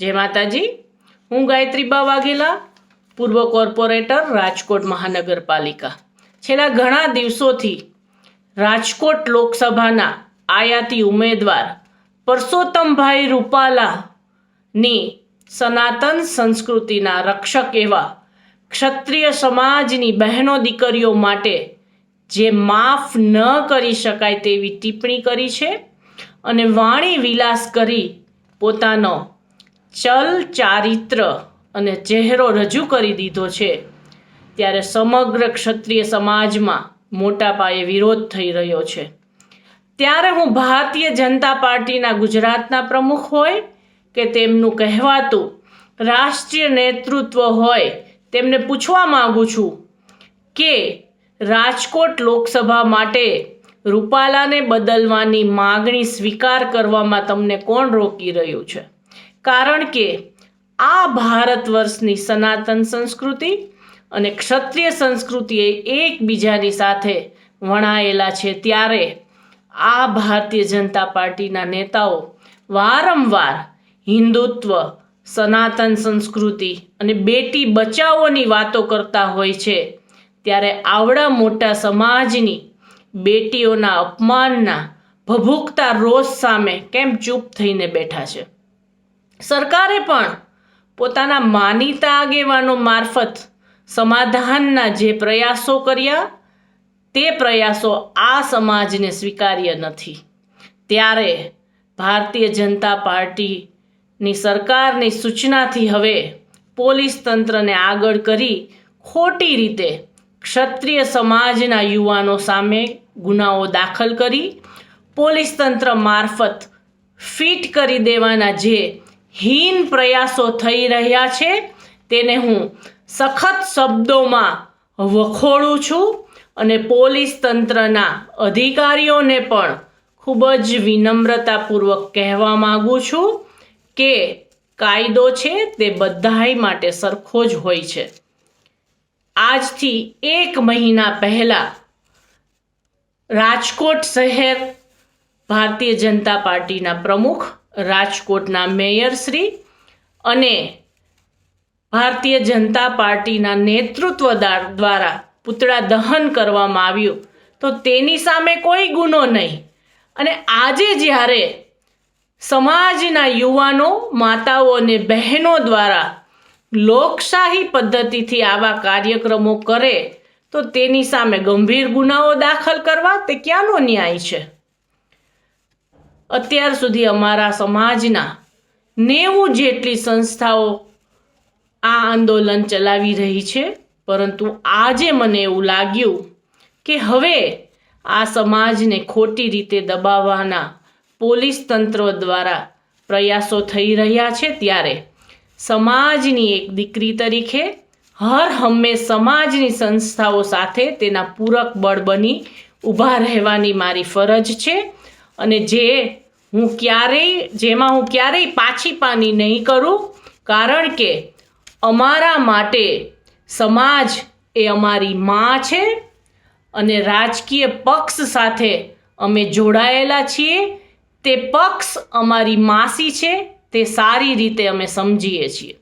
જય માતાજી. હું ગાયત્રીબા વાઘેલા પૂર્વ કોર્પોરેટર, રાજકોટ મહાનગરપાલિકા. છેલ્લા ઘણા દિવસોથી રાજકોટ લોકસભાના આયાતી ઉમેદવાર પરસોત્તમભાઈ રૂપાલાની સનાતન સંસ્કૃતિના રક્ષક એવા ક્ષત્રિય સમાજની બહેનો દીકરીઓ માટે જે માફ ન કરી શકાય તેવી ટિપ્પણી કરી છે અને વાણી વિલાસ કરી પોતાનો ચલ ચારિત્ર અને ચહેરો રજૂ કરી દીધો છે. ત્યારે સમગ્ર ક્ષત્રિય સમાજમાં મોટા પાયે વિરોધ થઈ રહ્યો છે. ત્યારે હું ભારતીય જનતા પાર્ટીના ગુજરાતના પ્રમુખ હોય કે તેમનું કહેવાતું રાષ્ટ્રીય નેતૃત્વ હોય તેમને પૂછવા માગું છું કે રાજકોટ લોકસભા માટે રૂપાલાને બદલવાની માગણી સ્વીકાર કરવામાં તમને કોણ રોકી રહ્યું છે? કારણ કે આ ભારત વર્ષની સનાતન સંસ્કૃતિ અને ક્ષત્રિય સંસ્કૃતિ એ એકબીજાની સાથે વણાયેલા છે ત્યારે આ ભારતીય જનતા પાર્ટીના નેતાઓ વારંવાર હિન્દુત્વ, સનાતન સંસ્કૃતિ અને બેટી બચાવોની વાતો કરતા હોય છે. ત્યારે આવડા મોટા સમાજની બેટીઓના અપમાનના ભભૂકતા રોષ સામે કેમ ચૂપ થઈને બેઠા છે? સરકારે પણ પોતાના માનીતા આગેવાનો મારફત સમાધાનના જે પ્રયાસો કર્યા, તે પ્રયાસો આ સમાજને સ્વીકાર્ય નથી. ત્યારે ભારતીય જનતા પાર્ટીની સરકારની સૂચનાથી હવે પોલીસ તંત્રને આગળ કરી ખોટી રીતે ક્ષત્રિય સમાજના યુવાનો સામે ગુનાઓ દાખલ કરી, પોલીસ તંત્ર મારફત ફિટ કરી દેવાના જે હીન પ્રયાસો થઈ રહ્યા છે, તેને હું સખત શબ્દોમાં વખોડું છું અને પોલીસ તંત્રના અધિકારીઓને પણ ખૂબ જ વિનમ્રતાપૂર્વક કહેવા માગું છું કે કાયદો છે તે બધાય માટે સરખો જ હોય છે. આજથી એક મહિના પહેલાં રાજકોટ શહેર ભારતીય જનતા પાર્ટીના પ્રમુખ રાજકોટના મેયરશ્રી અને ભારતીય જનતા પાર્ટીના નેતૃત્વ દ્વારા પુતળા દહન કરવામાં આવ્યું. તો તેની સામે કોઈ ગુનો નહીં. અને આજે જ્યારે સમાજના યુવાનો, માતાઓ અને બહેનો દ્વારા લોકશાહી પદ્ધતિથી આવા કાર્યક્રમો કરે, તો તેની સામે ગંભીર ગુનાઓ દાખલ કરવા તે ક્યાંનો ન્યાય છે? અત્યાર સુધી અમારા સમાજના નેવું જેટલી સંસ્થાઓ આ આંદોલન ચલાવી રહી છે, પરંતુ આજે મને એવું લાગ્યું કે હવે આ સમાજને ખોટી રીતે દબાવવાના પોલીસ તંત્ર દ્વારા પ્રયાસો થઈ રહ્યા છે, ત્યારે સમાજની એક દીકરી તરીકે હર હંમેશ સમાજની સંસ્થાઓ સાથે તેના પૂરક બળ બની ઊભા રહેવાની મારી ફરજ છે. અને જે હું ક્યારેય, જેમાં હું ક્યારેય પાછી પાની નહીં કરું, કારણ કે અમારા માટે સમાજ એ અમારી માં છે અને રાજકીય પક્ષ સાથે અમે જોડાયેલા છીએ. તે પક્ષ અમારી માસી છે, તે સારી રીતે અમે સમજીએ છીએ.